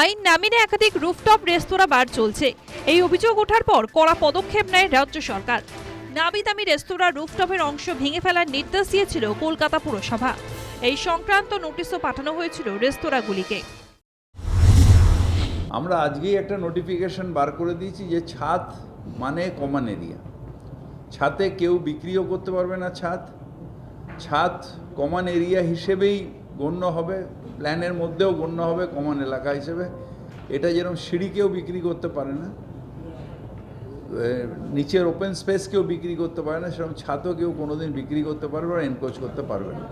আইন নামিনে একাধিক রুফটপ রেস্তোরাঁ বার চলছে। এই অভিযোগ ওঠার পর কড়া পদক্ষেপ নেয় রাজ্য সরকার। নামি দামি রেস্তোরাঁ রুফটপের অংশ ভেঙে ফেলার নির্দেশ দিয়েছিল কলকাতা পুরসভা। এই সংক্রান্ত নোটিশও পাঠানো হয়েছিল রেস্তোরাঁগুলিকে। আমরা আজকেই একটা নোটিফিকেশন বার করে দিয়েছি যে ছাদ মানে কমন এরিয়া ছাদে কেউ বিক্রিও করতে পারবে না ছাদ। ছাদ কমন এরিয়া হিসেবেই গণ্য হবে, প্ল্যানের মধ্যেও গণ্য হবে কমন এলাকা হিসেবে। এটা যেরকম সিঁড়ি কেউ বিক্রি করতে পারে না নিচের ওপেন স্পেস কেউ বিক্রি করতে পারে না, সেরকম ছাদও কেউ কোনোদিন বিক্রি করতে পারবে না এনকোচ করতে পারবে না।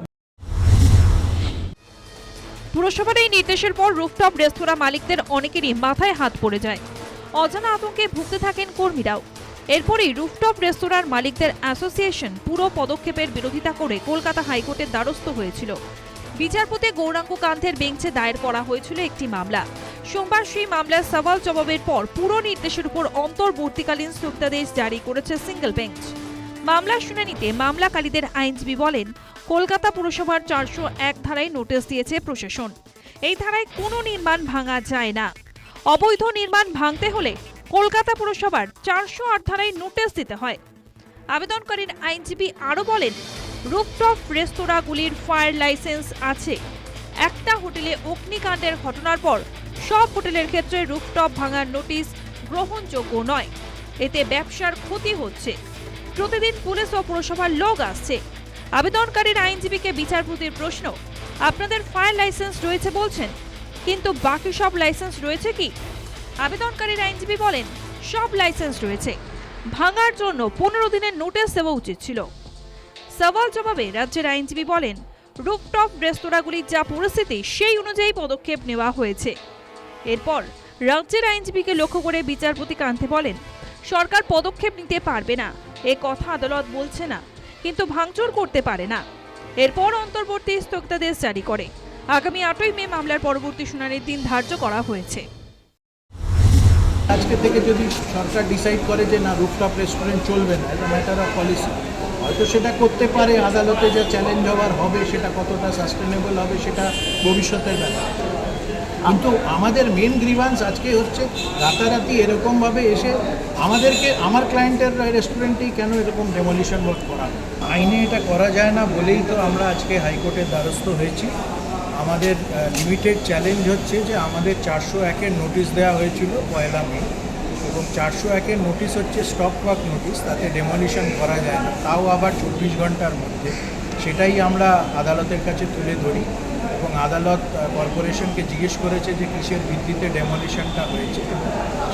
পুরসভার এই নির্দেশের পর রুফটপ রেস্তোরাঁ মালিকদের অনেকেরই মাথায় হাত পড়ে যায়। অজানা আতঙ্কে ভুগতে থাকেন কর্মীরাও। এরপরই রুফটপ রেস্তোরাঁর মালিকদের অ্যাসোসিয়েশন পুরো পদক্ষেপের বিরোধিতা করে কলকাতা হাইকোর্টের দ্বারস্থ হয়েছিল। বিচারপতি গৌরাঙ্গ কান্তের বেঞ্চে দায়ের করা হয়েছিল একটি মামলা। সোমবার সেই মামলার সওয়াল জবাবের পর পুরো নির্দেশের উপর অন্তর্বর্তীকালীন স্থগিতাদেশ জারি করেছে সিঙ্গেল বেঞ্চ। মামলার শুনানিতে মামলাকারীদের আইনজীবী বলেন, কলকাতা পুরসভার চারশো এক ধারায় নোটিশ দিয়েছে প্রশাসন। এই ধারায় কোনো নির্মাণ ভাঙা যায় না। অবৈধ নির্মাণ ভাঙতে হলে কলকাতা পুরসভার চারশো আট ধারায় নোটিশ দিতে হয়। আবেদনকারীর আইনজীবী আরও বলেন রুফটপ রেস্তোরাঁগুলির ফায়ার লাইসেন্স আছে। একটা হোটেলে অগ্নিকাণ্ডের ঘটনার পর সব হোটেলের ক্ষেত্রে রুফটপ ভাঙার নোটিশ গ্রহণযোগ্য নয়। এতে ব্যবসার ক্ষতি হচ্ছে। প্রতিদিন পুলিশ ও পুরসভার লোক আসছে। আবেদনকারীর আইনজীবীকে বিচারপতির প্রশ্ন, আপনাদের ফায়ার লাইসেন্স রয়েছে বলছেন, কিন্তু বাকি সব লাইসেন্স রয়েছে কি? আবেদনকারীর আইনজীবী বলেন, সব লাইসেন্স রয়েছে। ভাঙার জন্য পনেরো দিনের নোটিশ দেওয়া উচিত ছিল। সওয়াল জবাবে রাজ্যের আইনজীবী বলেন, রুফটপ রেস্তোরাঁগুলির যা পরিস্থিতি সেই অনুযায়ী পদক্ষেপ নেওয়া হয়েছে। এরপর রাজ্যের আইনজীবীকে লক্ষ্য করে বিচারপতি কান্তে বলেন, সরকার পদক্ষেপ নিতে পারবে না। এ কথা আদালত বলছে না, কিন্তু ভাঙচুর করতে পারে না। এরপর অন্তর্বর্তী স্থগিতাদেশ জারি করে। আগামী আটই মে মামলার পরবর্তী শুনানির দিন ধার্য করা হয়েছে। আজকে থেকে যদি সরকার ডিসাইড করে যে না রুফটপ রেস্টুরেন্ট চলবে না এটা ম্যাটার অফ পলিসি হয়তো সেটা করতে পারে আদালতে যা চ্যালেঞ্জ হওয়ার হবে, সেটা কতটা সাস্টেনেবল হবে, সেটা ভবিষ্যতের ব্যাপার। কিন্তু আমাদের মেন গ্রিভান্স আজকে হচ্ছে, রাতারাতি এরকমভাবে এসে আমাদেরকে, আমার ক্লায়েন্টের রেস্টুরেন্টেই কেন এরকম ডেমলিশন ওয়ার্ক করা আইনে এটা করা যায় না বলেই তো আমরা আজকে হাইকোর্টের দ্বারস্থ হয়েছি। আমাদের লিমিটেড চ্যালেঞ্জ হচ্ছে যে আমাদের চারশো একের নোটিশ দেওয়া হয়েছিল পয়লা মে, এবং চারশো একের নোটিশ হচ্ছে স্টপ ওয়ার্ক নোটিশ তাতে ডেমলিশন করা যায় না। তাও আবার চব্বিশ ঘণ্টার মধ্যে। সেটাই আমরা আদালতের কাছে তুলে ধরি, এবং আদালত কর্পোরেশনকে জিজ্ঞেস করেছে যে কিসের ভিত্তিতে ডেমলিশনটা হয়েছে।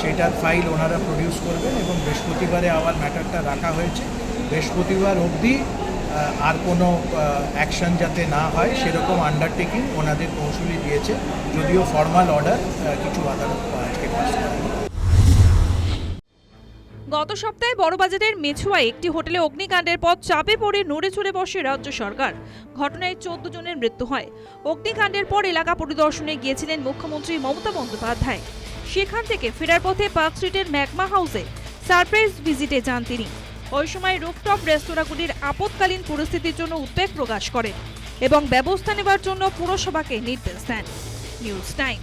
সেটার ফাইল ওনারা প্রডিউস করবেন, এবং বৃহস্পতিবারে আবার ম্যাটারটা রাখা হয়েছে। বৃহস্পতিবার অবধি আর কোনো অ্যাকশন যাতে না হয়, সেরকম আন্ডারটেকিং ওনাদের কৌশলী দিয়েছে। যদিও ফর্মাল অর্ডার কিছু আদালত আজকে গত সপ্তাহে বড়বাজারের মেছুয়ায় একটি হোটেলে অগ্নিকাণ্ডের পর চাপে পড়ে নড়ে চড়ে বসে রাজ্য সরকার। ঘটনায় চোদ্দ জনের মৃত্যু হয়। অগ্নিকাণ্ডের পর এলাকা পরিদর্শনে গিয়েছিলেন মুখ্যমন্ত্রী মমতা বন্দ্যোপাধ্যায়। সেখান থেকে ফেরার পথে পার্ক স্ট্রিটের ম্যাকমা হাউসে সারপ্রাইজ ভিজিটে যান তিনি। ওই সময় রুফটপ রেস্তোরাঁগুলির আপৎকালীন পরিস্থিতির জন্য উদ্বেগ প্রকাশ করেন এবং ব্যবস্থা নেবার জন্য পুরসভাকে নির্দেশ দেন। News time